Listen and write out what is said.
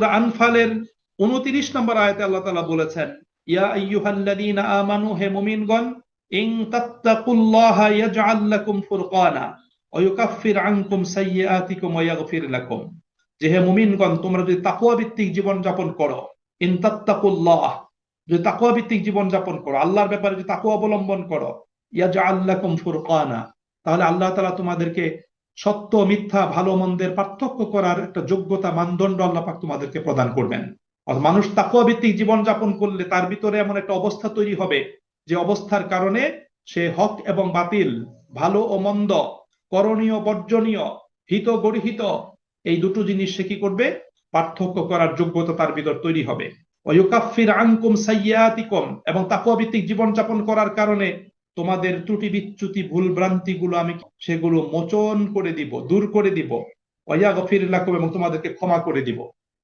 সূরা আনফালের 29 নম্বর আয়াতে আল্লাহ তাআলা বলেছেন, ইয়া আমানু, হে মুমিনগণ ফুরকানা আনকুম সাইয়্যাতিকুম লাকুম। যে হে মুমিনগণ, তোমরা যদি তাকওয়া ভিত্তিক জীবন যাপন করো, ইন তাত্তাকুল্লাহ, যদি তাকওয়া ভিত্তিক জীবন যাপন করো, আল্লাহর ব্যাপারে যদি তাকওয়া অবলম্বন করো, ইয়াজআল লাকুম ফুরকানা, তাহলে আল্লাহ তাআলা তোমাদেরকে সত্য, মিথ্যা, ভালো, মন্দের পার্থক্য করার একটা যোগ্যতা মানদণ্ড আল্লাহ পাক তোমাদেরকে প্রদান করবেন। মানুষ তাকওয়া ভিত্তিক জীবন যাপন করলে তার ভিতরে এমন একটা অবস্থা তৈরি হবে যে অবস্থার কারণে সে হক এবং বাতিল, ভালো ও মন্দ, করণীয়, বর্জনীয়, হিত, গরিহিত, এই দুটো জিনিস সে কি করবে? পার্থক্য করার যোগ্যতা তার ভিতর তৈরি হবে। এবং তাকওয়া ভিত্তিক জীবন যাপন করার কারণে তোমাদের ত্রুটি বিচ্যুতি ভুল ভ্রান্তি গুলো আমি সেগুলো মোচন করে দিব, দূর করে দিব। ওয়া গফির এবং তোমাদেরকে ক্ষমা করে দিব।